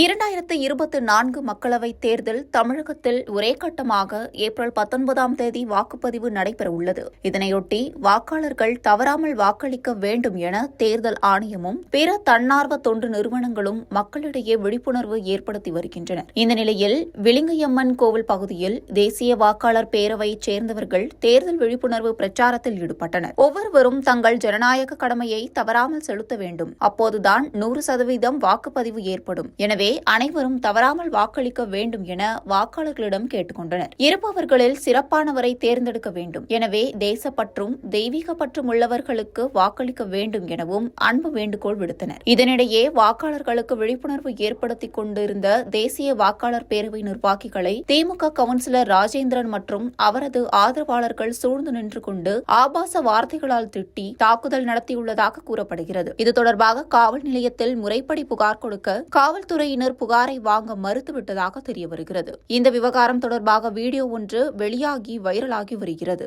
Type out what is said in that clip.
இரண்டாயிரத்து இருபத்தி நான்கு மக்களவைத் தேர்தல் தமிழகத்தில் ஒரே கட்டமாக ஏப்ரல் பத்தொன்பதாம் தேதி வாக்குப்பதிவு நடைபெறவுள்ளது. இதனையொட்டி வாக்காளர்கள் தவறாமல் வாக்களிக்க வேண்டும் என தேர்தல் ஆணையமும் பிற தன்னார்வ தொண்டு நிறுவனங்களும் மக்களிடையே விழிப்புணர்வு ஏற்படுத்தி வருகின்றனர். இந்த நிலையில் விளிங்கையம்மன் கோவில் பகுதியில் தேசிய வாக்காளர் பேரவையைச் சேர்ந்தவர்கள் தேர்தல் விழிப்புணர்வு பிரச்சாரத்தில் ஈடுபட்டனர். ஒவ்வொருவரும் தங்கள் ஜனநாயக கடமையை தவறாமல் செலுத்த வேண்டும். அப்போதுதான் நூறு சதவீதம் வாக்குப்பதிவு ஏற்படும். எனவே எனவே அனைவரும் தவறாமல் வாக்களிக்க வேண்டும் என வாக்காளர்களிடம் கேட்டுக்கொண்டனர். இருப்பவர்களில் சிறப்பானவரை தேர்ந்தெடுக்க வேண்டும். எனவே தேசப்பற்றும் தெய்வீக பற்றும் உள்ளவர்களுக்கு வாக்களிக்க வேண்டும் எனவும் அன்பு வேண்டுகோள் விடுத்தனர். இதனிடையே வாக்காளர்களுக்கு விழிப்புணர்வு ஏற்படுத்திக் கொண்டிருந்த தேசிய வாக்காளர் பேரவை நிர்வாகிகளை திமுக கவுன்சிலர் ராஜேந்திரன் மற்றும் அவரது ஆதரவாளர்கள் சூழ்ந்து நின்று கொண்டு ஆபாச வார்த்தைகளால் திட்டி தாக்குதல் நடத்தியுள்ளதாக கூறப்படுகிறது. இது தொடர்பாக காவல் நிலையத்தில் முறைப்படி புகார் கொடுக்க காவல்துறையினர் புகாரை வாங்க மறுத்துவிட்டதாக தெரிய வருகிறது இந்த விவகாரம் தொடர்பாக வீடியோ ஒன்று வெளியாகி வைரலாகி வருகிறது.